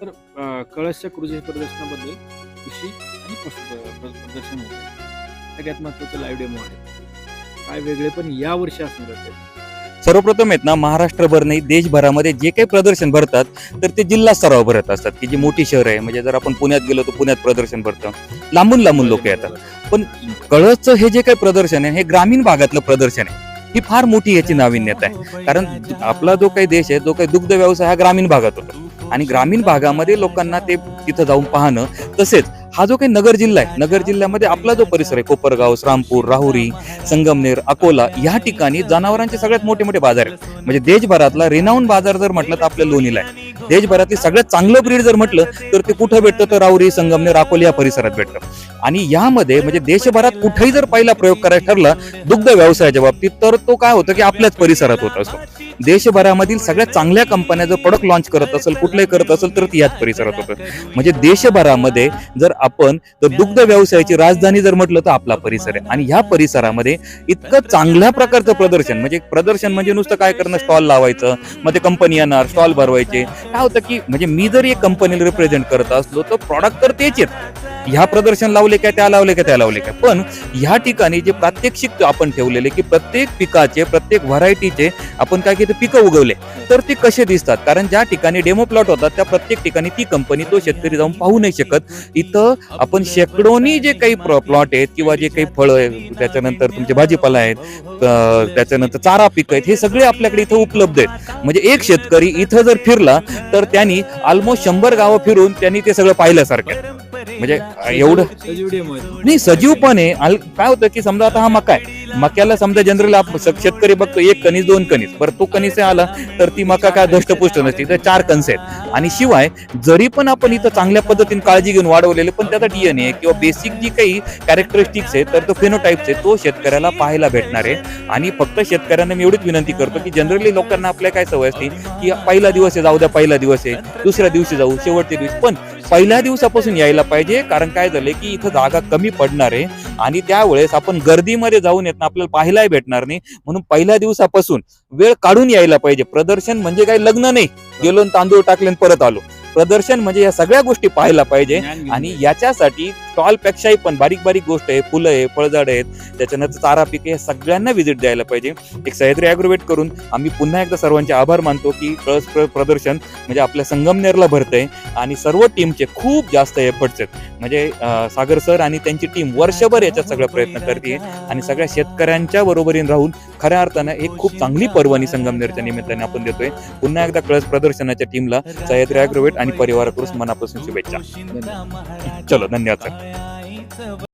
तर कळसच्या कृषी प्रदर्शनाबद्दल कृषी आणि प्रदर्शन होतं. सगळ्यात महत्वाचं लाईव्ह डेमो आहे. काय वेगळे पण या वर्षी असणार आहे सर्वप्रथम आहेत ना महाराष्ट्रभर नाही देशभरामध्ये जे काही प्रदर्शन भरतात तर ते जिल्हा स्तरावर भरत असतात. की जी मोठी शहर आहे म्हणजे जर आपण पुण्यात गेलो तर पुण्यात प्रदर्शन भरतं. लांबून लांबून लोक येतात. पण कळसचं हे जे काही प्रदर्शन आहे हे ग्रामीण भागातलं प्रदर्शन आहे. ही फार मोठी याची नाविन्यता आहे. कारण आपला जो काही देश आहे जो काही दुग्ध व्यवसाय हा ग्रामीण भागात होतो. आणि ग्रामीण भागामध्ये लोकांना ते तिथं जाऊन पाहणं तसेच हा जो काही नगर जिल्हा आहे नगर जिल्ह्यामध्ये आपला जो परिसर आहे कोपरगाव श्रामपूर राहुरी संगमनेर अकोला या ठिकाणी जनावरांचे सगळ्यात मोठे मोठे बाजार आहेत. म्हणजे देशभरातला रेनाऊन बाजार जर म्हटलं तर आपल्या लोणीला आहे. देशभरातली सगळ्यात चांगलं ब्रीड जर म्हटलं तर ते कुठं भेटतं? तर राहुरी संगमनेर अकोला या परिसरात भेटतं. आणि यामध्ये म्हणजे देशभरात कुठेही जर पहिला प्रयोग करायचा ठरला दुग्ध व्यवसायाच्या बाबतीत तर तो काय होतो की आपल्याच परिसरात होत असतो. देशभरामधील सगळ्यात चांगल्या कंपन्या जर प्रोडक्ट लॉन्च करत असेल कुठलंही करत असेल तर ती याच परिसरात होतं. म्हणजे देशभरामध्ये जर आपण तर दुग्ध व्यवसायाची राजधानी जर म्हटलं तर आपला परिसर आहे. आणि ह्या परिसरामध्ये इतकं चांगल्या प्रकारचं प्रदर्शन म्हणजे प्रदर्शन म्हणजे नुसतं काय करणं स्टॉल लावायचं मग ते कंपनी येणार स्टॉल भरवायचे. काय होतं की म्हणजे मी जर एक कंपनीला रिप्रेझेंट करत असलो तर प्रॉडक्ट तर तेच आहेत. ह्या प्रदर्शन लावलं काय त्या लावले काय त्या लावले काय. पण ह्या ठिकाणी जे प्रात्यक्षिक आपण ठेवलेले की प्रत्येक पिकाचे प्रत्येक व्हरायटीचे आपण काय केलं पिकं उगवले. तर ते कसे दिसतात? कारण ज्या ठिकाणी डेमो प्लॉट होतात त्या प्रत्येक ठिकाणी ती कंपनी तो शेतकरी जाऊन पाहू नाही शकत. इथं आपण शेकडोनी जे काही प्लॉट आहेत किंवा जे काही फळं आहेत त्याच्यानंतर तुमचे भाजीपाला आहेत त्याच्यानंतर चारा पिकं आहेत हे सगळे आपल्याकडे इथं उपलब्ध आहेत. म्हणजे एक शेतकरी इथं जर फिरला तर त्यांनी ऑलमोस्ट शंभर गावं फिरून त्यांनी ते सगळं पाहिल्यासारखं म्हणजे एवढं सजीव डेमो आहे. नाही सजीवपणे काय होतं की समजा आता हा मका आहे. मक्याला समजा जनरल शेतकरी बघतो एक कणीस दोन कणीस. बरं तो कणीस आला तर ती मका काय धष्टपुष्ट नसते. तर चार कणस आहेत. आणि शिवाय जरी पण आपण इथं चांगल्या पद्धतीने काळजी घेऊन वाढवलेले पण त्याचा डीएनए किंवा बेसिक जी काही कॅरेक्टरिस्टिक्स आहेत तर तो फिनोटाईप्स आहे तो शेतकऱ्याला पाहायला भेटणार आहे. आणि फक्त शेतकऱ्यांना मी एवढीच विनंती करतो की जनरली लोकांना आपल्या काय सवय असते की पहिला दिवस आहे जाऊ द्या पहिला दिवस आहे दुसऱ्या दिवशी जाऊ शेवटच्या दिवशी. पण पहिल्या दिवसापासून यायला पाहिजे कारण काय झालंय की इथं जागा कमी पडणार आहे आणि त्यावेळेस आपण गर्दीमध्ये जाऊन येत ना आपल्याला पाहायलाही भेटणार नाही. म्हणून पहिल्या दिवसापासून वेळ काढून यायला पाहिजे. प्रदर्शन म्हणजे काही लग्न नाही. गेलो तांदूळ टाकले परत आलो. प्रदर्शन म्हणजे या सगळ्या गोष्टी पाहायला पाहिजे आणि याच्यासाठी स्टॉलपेक्षाही पण बारीक बारीक गोष्ट आहे फुलं आहे फळझाड आहेत. त्याच्यानंतर चारा पिके या सगळ्यांना व्हिजिट द्यायला पाहिजे. एक सह्याद्री अॅग्रोवेट करून आम्ही पुन्हा एकदा सर्वांचे आभार मानतो की कळस प्रदर्शन म्हणजे आपल्या संगमनेरला भरतंय आणि सर्व टीमचे खूप जास्त एफर्ट्स आहेत. म्हणजे सागर सर आणि त्यांची टीम वर्षभर याच्यात सगळा प्रयत्न करते आणि सगळ्या शेतकऱ्यांच्या बरोबरीने राहून खऱ्या अर्थानं एक खूप चांगली पर्वणी संगमनेरच्या निमित्ताने आपण देतोय. पुन्हा एकदा कळस प्रदर्शनाच्या टीमला सह्याद्री अॅग्रोवेट आणि परिवाराकडून मनापासून शुभेच्छा. चलो धन्यवाद सर